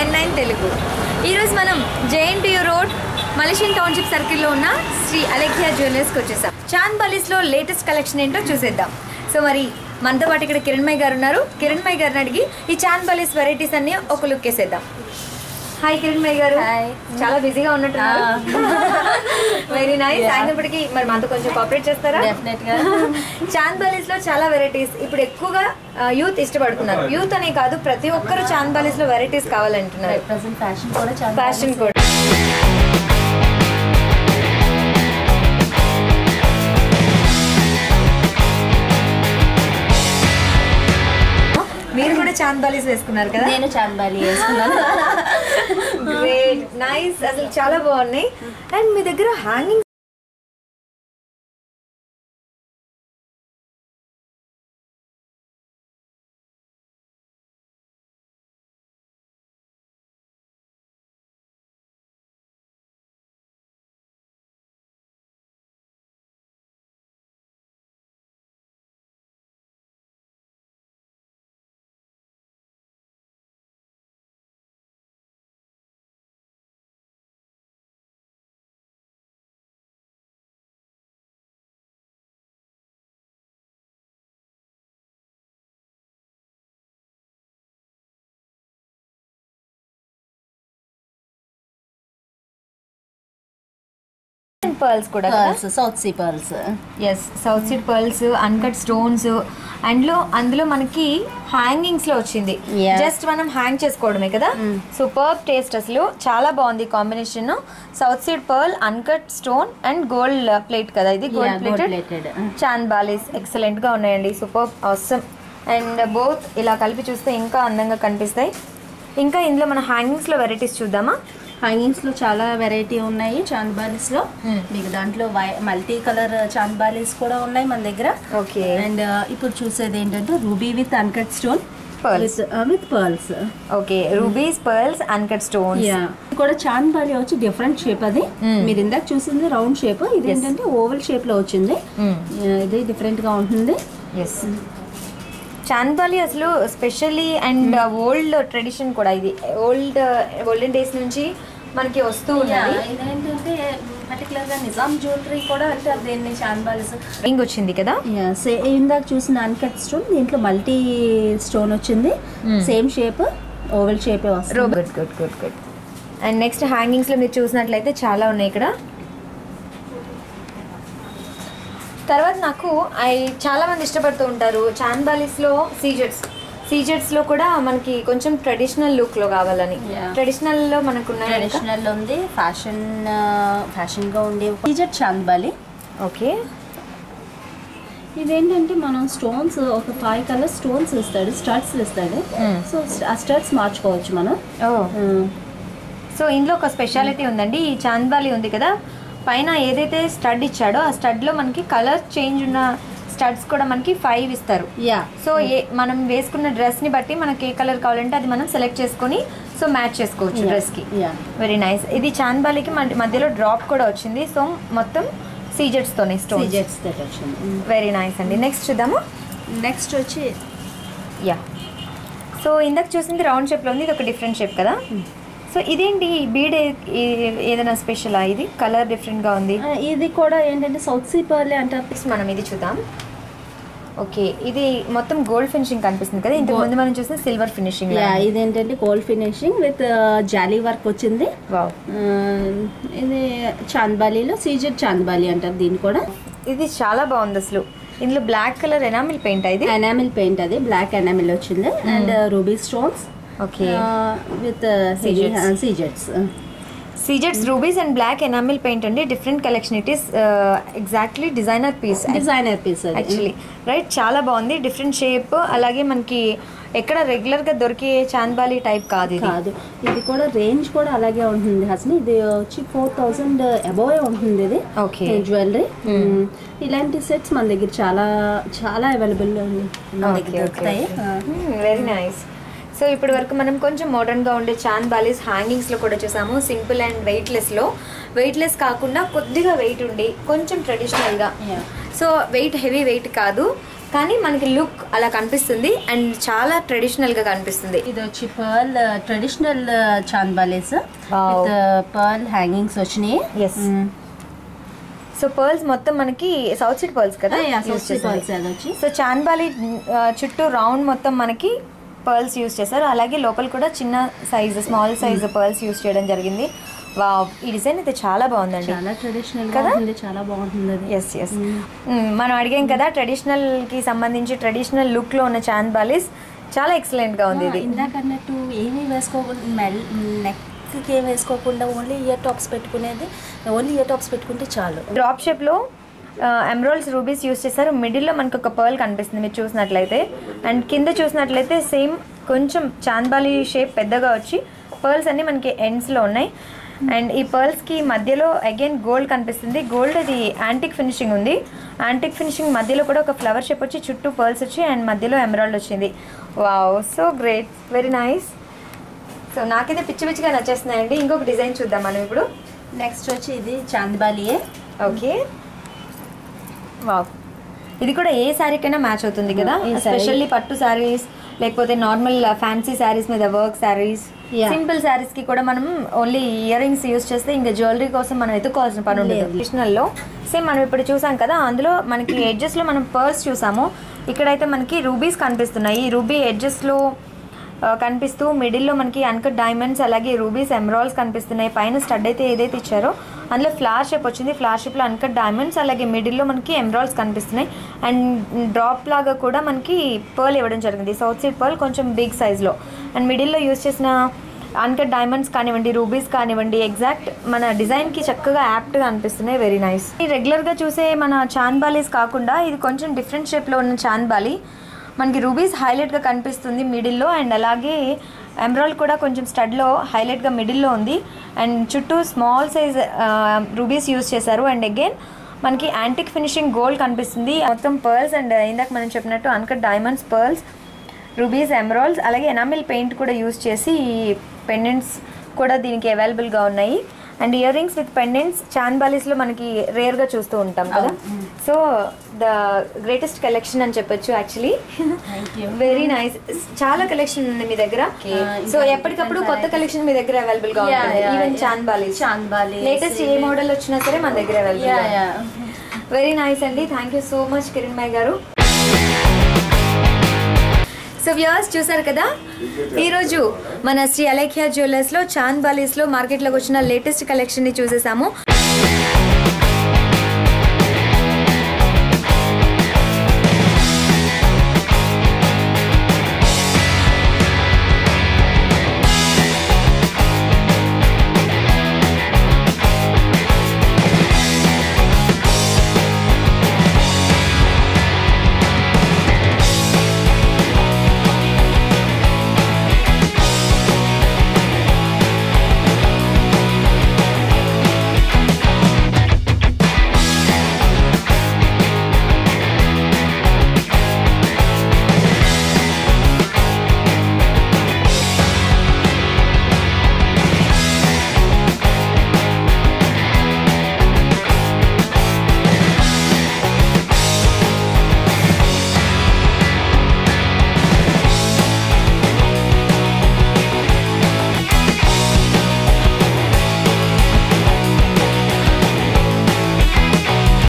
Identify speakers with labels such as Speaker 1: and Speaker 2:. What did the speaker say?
Speaker 1: ఎన్ nine Telugu ఈరోజు మనం JNTU road Malaysian township సర్కిల్లో ఉన్న శ్రీ అలెక్సియా జ్యువెలర్స్కి వచ్చేసాం. చాంద్ బాలీస్లో లేటెస్ట్ కలెక్షన్ ఏంటో చూసేద్దాం. సో మరి మనతో పాటు ఇక్కడ కిరణ్మయ్ గారు ఉన్నారు. కిరణ్మయ్ గారిని అడిగి ఈ చాంద్ బాలీస్ వెరైటీస్ అన్నీ ఒక లుక్ వేసేద్దాం. హాయ్ కిరణ్మయ్ గారు.
Speaker 2: Hi.
Speaker 1: చాలా బిజీగా ఉన్నట్టున్నారు. వెరీ నైస్ అయినప్పటికీ మరి మనతో కొంచెం కోఆపరేట్ చేస్తారా? చాంద్ బాలీస్ లో చాలా వెరైటీస్ ఇప్పుడు ఎక్కువగా యూత్ ఇష్టపడుతున్నారు. యూత్ అనే కాదు ప్రతి ఒక్కరు చాంద్ బాలీస్లో వెరైటీస్ కావాలంటున్నారు.
Speaker 2: ఫ్యాషన్ కూడా చాలా
Speaker 1: ఫ్యాషన్ కూడా మీరు కూడా చాంద్ బాలీస్ వేసుకున్నారు కదా?
Speaker 2: నేను చాంబాలి వేసుకున్నాను.
Speaker 1: గ్రేట్ నైస్ అసలు చాలా బాగున్నాయి. అండ్ మీ దగ్గర హ్యాంగింగ్ పర్ల్స్ కూడా?
Speaker 2: Pearls south sea pearls
Speaker 1: S south seed pearls uncut stones అండ్లో అందులో మనకి హ్యాంగింగ్స్లో వచ్చింది. జస్ట్ మనం హ్యాంగ్ చేసుకోవడమే కదా? సూపర్ టేస్ట్ అసలు. చాలా బాగుంది combination south seed pearl uncut stone and gold plate కదా ఇది? గోల్డ్ ప్లేటెడ్ చాంద్ బాలీస్ ఎక్సలెంట్గా ఉన్నాయండి. సూపర్ అవసరం అండ్ బోత్ ఇలా కలిపి చూస్తే ఇంకా అందంగా కనిపిస్తాయి. ఇంకా ఇందులో మన హ్యాంగింగ్స్లో వెరైటీస్ చూద్దామా?
Speaker 2: హ్యాంగింగ్స్లో చాలా వెరైటీ ఉన్నాయి చాంద్బాలీస్లో.
Speaker 1: Hmm.
Speaker 2: మీకు దాంట్లో మల్టీ కలర్ చాంద్బాలీస్ కూడా ఉన్నాయి మన దగ్గర.
Speaker 1: ఓకే
Speaker 2: అండ్ ఇప్పుడు చూసేది ఏంటంటే ruby with uncut stone
Speaker 1: Pearls.
Speaker 2: With pearls
Speaker 1: okay rubies pearls uncut stones
Speaker 2: yeah కూడా చాంద్ బాలి వచ్చి డిఫరెంట్ షేప్ అది.
Speaker 1: Mm.
Speaker 2: మీరు ఇందాక చూసింది రౌండ్ షేప్ ఇది ఏంటంటే ఓవల్ షేప్లో వచ్చింది. Yeah, ఇది డిఫరెంట్గా ఉంటుంది.
Speaker 1: ఎస్ చాంద్బాలి అసలు స్పెషల్లీ అండ్ ఓల్డ్ ట్రెడిషన్ కూడా ఇది. ఓల్డ్ ఓల్డెన్ డేస్ నుంచి మనకి వస్తూ
Speaker 2: పర్టికులర్గా నిజాం జ్యువెలరీ కూడా అంటే దీన్ని
Speaker 1: రింగ్ వచ్చింది కదా?
Speaker 2: సే ఇందాక చూసిన అన్కట్ స్టోన్ దీంట్లో మల్టీ స్టోన్ వచ్చింది. సేమ్ షేప్ ఓవెల్ షేప్ వస్తుంది.
Speaker 1: Good good good good and next హ్యాంగింగ్స్లో మీరు చూసినట్లయితే చాలా ఉన్నాయి ఇక్కడ. తర్వాత నాకు ఐ చాలా మంది ఇష్టపడుతూ ఉంటారు చాంద్బాలీస్లో సీజెట్స్ సీజెట్స్లో కూడా మనకి కొంచెం ట్రెడిషనల్ లుక్లో కావాలని.
Speaker 2: Yeah.
Speaker 1: ట్రెడిషనల్లో మనకు ఉన్నాయి
Speaker 2: ట్రెడిషనల్ ఉంది. ఫ్యాషన్ ఫ్యాషన్గా ఉండే టీజర్ చాంద్బాలి
Speaker 1: ఓకే
Speaker 2: ఇదేంటంటే మనం స్టోన్స్ ఒక ఫైవ్ కలర్ స్టోన్స్ ఇస్తాడు స్టడ్స్ ఇస్తాడు. సో ఆ స్టడ్స్ మార్చుకోవచ్చు మనం.
Speaker 1: ఓ సో ఇందులో ఒక స్పెషాలిటీ ఉందండి. ఈ చాంద్బాలి ఉంది కదా. పైన ఏదైతే స్టడ్ ఇచ్చాడో ఆ స్టడ్లో మనకి కలర్ చేంజ్ ఉన్న స్టడ్స్ కూడా మనకి ఫైవ్ ఇస్తారు.
Speaker 2: యా
Speaker 1: సో ఏ మనం వేసుకున్న డ్రెస్ని బట్టి మనకి ఏ కలర్ కావాలంటే అది మనం సెలెక్ట్ చేసుకొని సో మ్యాచ్ చేసుకోవచ్చు డ్రెస్కి
Speaker 2: యా
Speaker 1: వెరీ నైస్ ఇది చాంద్బాలికి మన మధ్యలో డ్రాప్ కూడా వచ్చింది. సో మొత్తం స్టోన్
Speaker 2: సీజెట్స్ తోటి వచ్చింది.
Speaker 1: వెరీ నైస్ అండి. నెక్స్ట్ చూద్దాము.
Speaker 2: నెక్స్ట్ వచ్చి
Speaker 1: యా సో ఇందాక చూసింది రౌండ్ షేప్లో ఉంది. ఇది ఒక డిఫరెంట్ షేప్ కదా? సో ఇదేంటి? ఈ బీడ్ ఏదైనా స్పెషలా ఇది? కలర్ డిఫరెంట్గా ఉంది.
Speaker 2: ఇది కూడా ఏంటంటే సౌత్ సీ పర్లే అంటారు.
Speaker 1: నెక్స్ట్ మనం ఇది చూద్దాం. ఓకే ఇది మొత్తం గోల్డ్ ఫినిషింగ్ కనిపిస్తుంది కదా? ఇంతకు ముందు మనం చూసిన సిల్వర్ ఫినిషింగ్
Speaker 2: ఇదేంటంటే gold finishing with jaali work వచ్చింది. ఇది చాంద్బాలీలో సీజెడ్ చాంద్బాలి అంటారు దీన్ని కూడా.
Speaker 1: ఇది చాలా బాగుంది అసలు. ఇందులో బ్లాక్ కలర్ ఎనామిల్ పెయింట్ ఇది
Speaker 2: ఎనామిల్ పెయింట్ అది బ్లాక్ ఎనామిల్ వచ్చింది. And ruby stones.
Speaker 1: Okay.
Speaker 2: With
Speaker 1: Seededs.
Speaker 2: సీజెట్స్
Speaker 1: rubies and black enamel paint అండి. Different collection it is exactly designer piece.
Speaker 2: Designer piece
Speaker 1: actually right చాలా బాగుంది. డిఫరెంట్ షేప్ అలాగే మనకి ఎక్కడ రెగ్యులర్గా దొరికే చాంద్బాలి టైప్ కాదు
Speaker 2: కాదు. ఇది కూడా రేంజ్ కూడా అలాగే ఉంటుంది హస్ని ఇది వచ్చి ఫోర్ థౌసండ్ అబోవ్ ఉంటుంది ఇది.
Speaker 1: Okay.
Speaker 2: జ్యువెలరీ. ఇలాంటి సెట్స్ మన దగ్గర చాలా చాలా అవైలబుల్ దొరుకుతాయి.
Speaker 1: వెరీ నైస్ సో ఇప్పటి వరకు మనం కొంచెం మోడర్న్గా ఉండే చాంద్ బాలీస్ హ్యాంగింగ్స్లో కూడా చూసాము. Simple and వెయిట్లెస్లో. వెయిట్లెస్ కాకుండా కొద్దిగా వెయిట్ ఉండి కొంచెం ట్రెడిషనల్గా.
Speaker 2: Yeah.
Speaker 1: So weight heavy weight కాదు. కానీ మనకి లుక్ అలా కనిపిస్తుంది అండ్ చాలా ట్రెడిషనల్గా కనిపిస్తుంది.
Speaker 2: ఇది వచ్చి pearl traditional chandbalis.
Speaker 1: Wow.
Speaker 2: With pearl hangings వచ్చినాయి.
Speaker 1: సో పర్ల్స్ మొత్తం మనకి సౌత్ సైడ్ పర్ల్స్ కదా
Speaker 2: వచ్చి
Speaker 1: సో చాన్బాలి ఆ, చుట్టూ రౌండ్ మొత్తం మనకి పర్ల్స్ యూస్ చేశారు అలాగే లోపల కూడా చిన్న size small size pearls use చేయడం జరిగింది. వా ఈ డిజైన్ అయితే చాలా బాగుందండి.
Speaker 2: చాలా ట్రెడిషనల్
Speaker 1: కదా?
Speaker 2: చాలా బాగుంటుంది
Speaker 1: ఎస్ ఎస్ మనం అడిగాం కదా ట్రెడిషనల్కి సంబంధించి ట్రెడిషనల్ లుక్లో ఉన్న చాంద్ బాలీస్ చాలా ఎక్సలెంట్గా ఉంది ఇది.
Speaker 2: ఇందాక అన్నట్టు ఏమీ వేసుకోకుండా నెక్కి ఏం వేసుకోకుండా ఓన్లీ ఇయర్ టాప్స్ పెట్టుకునేది ఓన్లీ ఇయర్ టాప్స్ పెట్టుకుంటే చాలు.
Speaker 1: డ్రాప్ షేప్లో ఎమరాల్డ్స్ రూబీస్ యూస్ చేశారు. మిడిల్లో మనకు ఒక పర్ల్ కనిపిస్తుంది మీరు చూసినట్లయితే. అండ్ కింద చూసినట్లయితే సేమ్ కొంచెం చాంద్బాలి షేప్ పెద్దగా వచ్చి పర్ల్స్ అన్ని మనకి ఎండ్స్లో ఉన్నాయి. అండ్ ఈ పర్ల్స్కి మధ్యలో అగైన్ గోల్డ్ కనిపిస్తుంది. గోల్డ్ అది యాంటిక్ ఫినిషింగ్ ఉంది. యాంటిక్ ఫినిషింగ్ మధ్యలో కూడా ఒక ఫ్లవర్ షేప్ వచ్చి చుట్టూ పర్ల్స్ వచ్చి అండ్ మధ్యలో ఎమరాల్డ్ వచ్చింది. Wow so great very nice so నాకైతే పిచ్చి పిచ్చిగా నచ్చేస్తున్నాయండి. ఇంకొక డిజైన్ చూద్దాం మనం ఇప్పుడు.
Speaker 2: నెక్స్ట్ వచ్చి ఇది చాందిబాలియే
Speaker 1: ఓకే వావ్ ఇది కూడా ఏ శారీకైనా మ్యాచ్ అవుతుంది కదా. ఎస్పెషల్లీ పట్టు శారీస్ లేకపోతే నార్మల్ ఫ్యాన్సీ శారీస్ మీద వర్క్ శారీస్. సింపుల్ శారీస్కి కూడా మనం ఓన్లీ ఇయర్ రింగ్స్ యూస్ చేస్తే ఇంకా జ్యువెలరీ కోసం మనం ఎత్తుకోవాల్సిన పని ఉండదు. ట్రెడిషనల్లో సేమ్ మనం ఇప్పుడు చూసాం కదా అందులో మనకి ఎడ్జెస్లో మనం పర్స్ చూసాము ఇక్కడైతే మనకి రూబీస్ కనిపిస్తున్నాయి ఈ రూబీ ఎడ్జెస్లో కనిపిస్తూ మిడిల్లో మనకి అన్కట్ డైమండ్స్ అలాగే రూబీస్ ఎమరాల్స్ కనిపిస్తున్నాయి. పైన స్టడ్ అయితే ఏదైతే ఇచ్చారో అందులో ఫ్లార్ షేప్ వచ్చింది. ఫ్లాష్ షేప్లో అన్కట్ డైమండ్స్ అలాగే మిడిల్లో మనకి ఎమరాల్స్ కనిపిస్తున్నాయి. అండ్ డ్రాప్ లాగా కూడా మనకి పర్ల్ ఇవ్వడం జరిగింది. సౌత్ సైడ్ పర్ల్ కొంచెం బిగ్ సైజ్లో. అండ్ మిడిల్లో యూస్ చేసిన అన్కట్ డైమండ్స్ కానివ్వండి రూబీస్ కానివ్వండి ఎగ్జాక్ట్ మన డిజైన్కి చక్కగా యాప్ట్గా అనిపిస్తున్నాయి. Very nice. ఈ రెగ్యులర్గా చూసే మన చాంద్ బాలీస్ కాకుండా ఇది కొంచెం డిఫరెంట్ షేప్లో ఉన్న చాంద్ బాలీ. మనకి రూబీస్ హైలైట్గా కనిపిస్తుంది మిడిల్లో అండ్ అలాగే ఎమరాల్డ్ కూడా కొంచెం స్టడ్లో హైలైట్గా మిడిల్లో ఉంది. అండ్ చుట్టూ స్మాల్ సైజ్ రూబీస్ యూస్ చేశారు. అండ్ అగైన్ మనకి యాంటిక్ ఫినిషింగ్ గోల్డ్ కనిపిస్తుంది. మొత్తం పర్ల్స్ అండ్ ఇందాక మనం చెప్పినట్టు uncut diamonds pearls rubies emeralds అలాగే ఎనామిల్ పెయింట్ కూడా యూజ్ చేసి ఈ పెండెంట్స్ కూడా దీనికి అవైలబుల్గా ఉన్నాయి. And earrings with pendants చాన్బాలీస్లో మనకి రేర్గా చూస్తూ ఉంటాం కదా. సో ద గ్రేటెస్ట్ కలెక్షన్ అని చెప్పొచ్చు యాక్చువల్లీ. Very nice. చాలా కలెక్షన్ ఉంది మీ దగ్గర. సో ఎప్పటికప్పుడు కొత్త కలెక్షన్ మీ దగ్గర
Speaker 2: అవైలబుల్గా
Speaker 1: ఉంటుంది? Even
Speaker 2: yeah.
Speaker 1: Chandbali
Speaker 2: chandbali,
Speaker 1: latest ఏ మోడల్ వచ్చినా సరే మన దగ్గర available
Speaker 2: yeah yeah
Speaker 1: very nice అండి. Thank you so much Kiran Mai గారు. సో వ్యూవర్స్ చూసారు కదా? ఈరోజు మన శ్రీ అలేఖ్య జ్యువెలర్స్లో చాంద్ బాలీస్లో మార్కెట్లోకి వచ్చిన లేటెస్ట్ కలెక్షన్ని చూసేసాము.